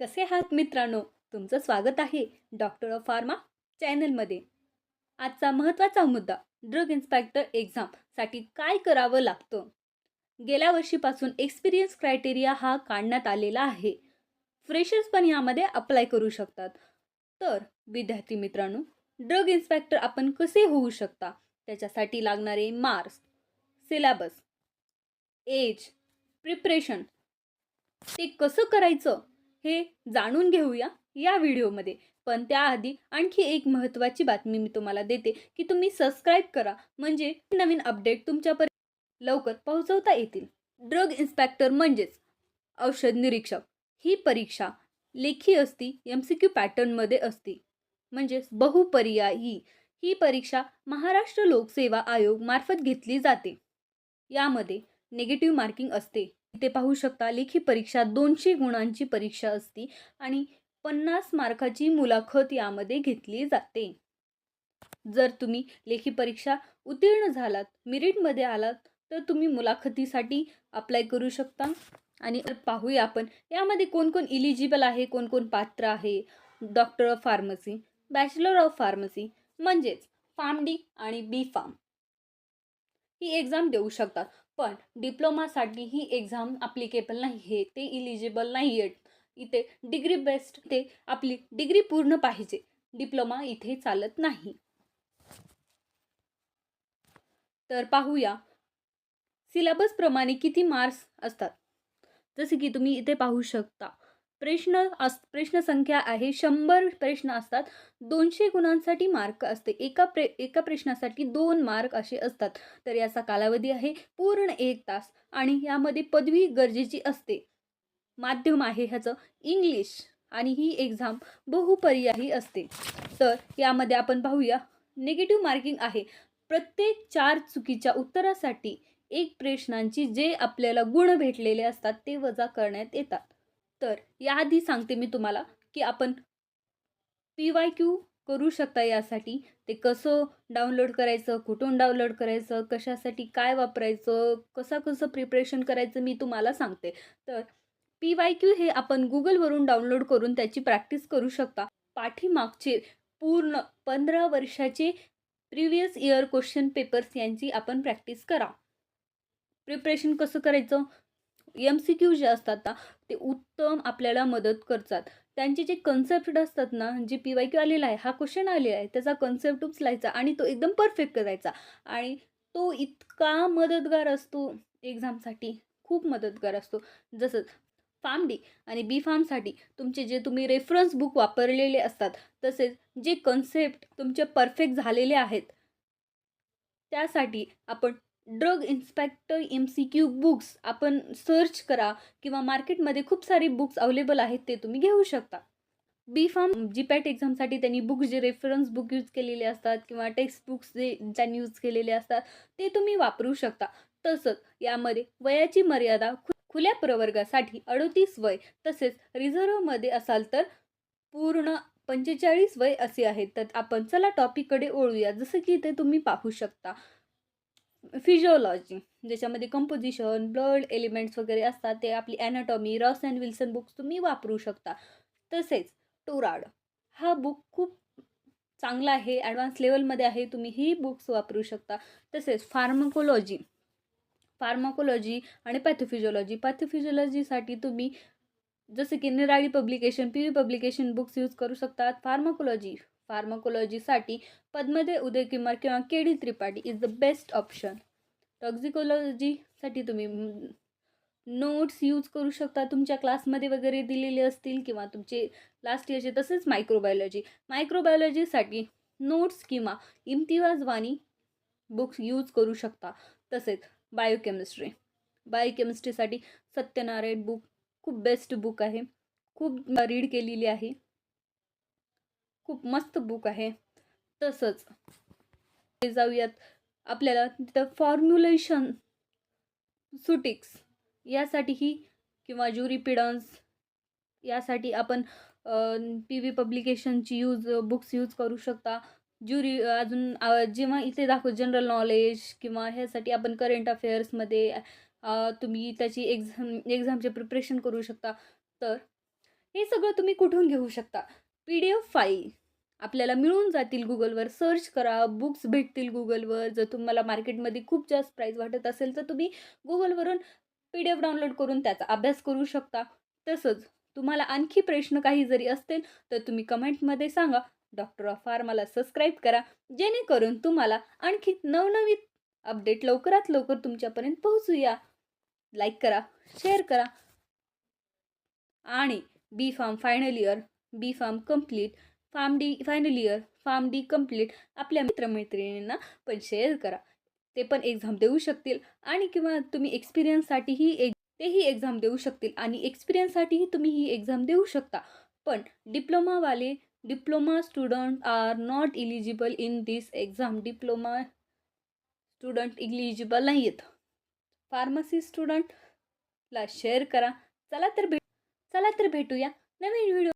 कसे आहात मित्रांनो? तुमचं स्वागत आहे डॉक्टर ऑफ फार्मा चॅनलमध्ये. आजचा महत्त्वाचा मुद्दा ड्रग इन्स्पेक्टर एक्झामसाठी काय करावं लागतं? गेल्या वर्षीपासून एक्सपिरियन्स क्रायटेरिया हा काढण्यात आलेला आहे. फ्रेशर्स पण यामध्ये अप्लाय करू शकतात. तर विद्यार्थी मित्रांनो ड्रग इन्स्पेक्टर आपण कसे होऊ शकता? त्याच्यासाठी लागणारे मार्क्स सिलेबस एज प्रिपरेशन ते कसं करायचं? हे जाणून घेऊया या व्हिडिओमध्ये. पण त्याआधी आणखी एक महत्त्वाची बातमी मी तुम्हाला देते की तुम्ही सबस्क्राईब करा. म्हणजे नवीन अपडेट तुमच्यापर्यंत लवकर पोहोचवता येतील. ड्रग इन्स्पेक्टर म्हणजेच औषध निरीक्षक. ही परीक्षा लेखी असती एम सी क्यू पॅटर्नमध्ये असती. म्हणजेच बहुपर्यायी. ही परीक्षा महाराष्ट्र लोकसेवा आयोग मार्फत घेतली जाते. यामध्ये निगेटिव्ह मार्किंग असते. ते पाहू शकता लेखी परीक्षा दोनशे गुणांची परीक्षा असते आणि पन्नास मार्काची मुलाखत यामध्ये घेतली जाते. जर तुम्ही लेखी परीक्षा उत्तीर्ण झालात मिरिटमध्ये आलात तर तुम्ही मुलाखतीसाठी अप्लाय करू शकता. आणि पाहूया आपण यामध्ये कोण कोण इलिजिबल आहे कोण कोण पात्र आहे? Doctor of pharmacy bachelor of pharmacy म्हणजेच फार्म डी आणि बी फार्म ही एक्झाम देऊ शकतात. पण डिप्लोमासाठी ही एक्झाम अप्लिकेबल नाही आहे ते इलिजिबल नाही आहेत इथे डिग्री बेस्ट ते आपली डिग्री पूर्ण पाहिजे. डिप्लोमा इथे चालत नाही. तर पाहूया. सिलेबसप्रमाणे किती मार्क्स असतात? जसे की तुम्ही इथे पाहू शकता. प्रश्न अस प्रश्नसंख्या आहे. शंभर प्रश्न असतात. दोनशे गुणांसाठी मार्क असते. एका प्रे एका प्रश्नासाठी दोन मार्क असे असतात. तर याचा कालावधी आहे पूर्ण एक तास आणि यामध्ये पदवी गरजेची असते. माध्यम आहे ह्याचं. इंग्लिश आणि ही एक्झाम बहुपर्यायी असते. तर यामध्ये आपण पाहूया. निगेटिव्ह मार्किंग आहे. प्रत्येक चार चुकीच्या उत्तरासाठी एक प्रश्नांची जे आपल्याला गुण भेटलेले असतात ते वजा करण्यात येतात. तर याआधी सांगते मी तुम्हाला की आपण पी वाय क्यू करू शकता यासाठी. ते कसं डाउनलोड करायचं कुठून डाउनलोड करायचं कशासाठी काय वापरायचं कसं कसं प्रिपरेशन करायचं मी तुम्हाला सांगते. तर पी वाय क्यू हे आपण गुगलवरून डाउनलोड करून त्याची प्रॅक्टिस करू शकता. पाठीमागचे पूर्ण पंधरा वर्षाचे प्रिव्हियस इयर क्वेश्चन पेपर्स यांची आपण प्रॅक्टिस करा. प्रिपरेशन कसं करायचं? एम सी क्यू जे असतात ना ते उत्तम आपल्याला मदत करतात. त्यांचे जे कन्सेप्ट असतात ना जे पी वाय क्यू आलेला आहे हा क्वेश्चन आलेला आहे त्याचा कन्सेप्ट उचलायचा आणि तो एकदम परफेक्ट करायचा. आणि तो इतका मदतगार असतो एक्झामसाठी खूप मदतगार असतो. जसं फार्म डी आणि बी फार्मसाठी तुमचे जे तुम्ही रेफरन्स बुक वापरलेले असतात तसेच जे कन्सेप्ट तुमचे परफेक्ट झालेले आहेत त्यासाठी आपण drug inspector M C Q books आपण सर्च करा किंवा मार्केटमध्ये खूप सारे बुक्स अवेलेबल आहेत ते तुम्ही घेऊ शकता. बी फार्म जी पॅट एक्झामसाठी त्यांनी बुक्स जे रेफरन्स बुक यूज केलेले असतात किंवा टेक्स्ट बुक्स जे त्यांनी यूज केलेले असतात ते तुम्ही वापरू शकता. तसंच यामध्ये वयाची मर्यादा खु खुल्या प्रवर्गासाठी अडतीस वय तसेच रिझर्वमध्ये असाल तर पूर्ण पंचेचाळीस वय असे आहेत. तर आपण चला टॉपिककडे ओळूया जसं की इथे तुम्ही पाहू शकता. फिजिओलॉजी ज्याच्यामध्ये कंपोजिशन ब्लड एलिमेंट्स वगैरे असतात ते आपली anatomy Ross and Wilson books तुम्ही वापरू शकता. तसेच टोराड हा बुक खूप चांगला आहे ॲडव्हान्स लेवलमध्ये आहे तुम्ही ही बुक्स वापरू शकता. तसेच फार्माकोलॉजी फार्माकोलॉजी आणि पॅथोफिजिओलॉजी पॅथोफिजिओलॉजीसाठी तुम्ही जसं की Nirali publication P V publication books use करू शकतात. फार्माकोलॉजी फार्माकोलॉजीसाठी पद्मदे उदय किमार किंवा K D Tripathi is the best option टॉक्झिकोलॉजीसाठी तुम्ही नोट्स यूज करू शकता. तुमच्या क्लासमध्ये वगैरे दिलेले असतील किंवा तुमचे लास्ट इयरचे तसेच मायक्रोबायोलॉजी मायक्रोबायोलॉजीसाठी नोट्स किंवा इम्तिवाजवानी बुक्स यूज करू शकता. तसेच बायोकेमिस्ट्री बायोकेमिस्ट्रीसाठी सत्यनारायण बुक खूप बेस्ट बुक आहे. खूप रीड केलेली आहे. खूप मस्त बुक आहे. तसंच जाऊयात. आपल्याला तिथं फॉर्म्युलेशन सुटिक्स यासाठीही किंवा ज्युरिपिडन्स यासाठी आपण पी व्ही पब्लिकेशनची यूज बुक्स यूज करू शकता. ज्युरी अजून जेव्हा इथे दाखव जनरल नॉलेज किंवा ह्यासाठी आपण करंट अफेअर्समध्ये तुम्ही त्याची एक्झाम एक्झामचे प्रिपरेशन करू शकता. तर हे सगळं तुम्ही कुठून घेऊ शकता? पी डी एफ फाईल आपल्याला मिळून जातील गुगलवर. सर्च करा बुक्स भेटतील गुगलवर. जर तुम्हाला मार्केटमध्ये खूप जास्त प्राईस वाटत असेल तर तुम्ही गुगलवरून पी डी एफ डाउनलोड करून त्याचा अभ्यास करू शकता. तसंच तुम्हाला आणखी प्रश्न काही जरी असतील तर तुम्ही कमेंटमध्ये सांगा. डॉक्टर ऑफ फार्माला सबस्क्राईब करा जेणेकरून तुम्हाला आणखी नवनवीन अपडेट लवकरात लवकर तुमच्यापर्यंत पोहोचूया. लाईक करा शेअर करा. आणि B pharm final year B pharm complete pharm D final year pharm D complete आपल्या मित्रमैत्रिणींना पण शेअर करा. ते पण एक्झाम देऊ शकतील आणि किंवा तुम्ही एक्सपिरियन्ससाठीही एक तेही एक्झाम देऊ शकतील आणि एक्सपिरियन्ससाठीही तुम्ही ही एक्झाम देऊ शकता. पण डिप्लोमावाले diploma student are not eligible in this exam diploma student eligible नाही आहेत फार्मसी स्टुडंटला शेअर करा. चला तर भेट चला तर भेटूया. नवीन व्हिडिओ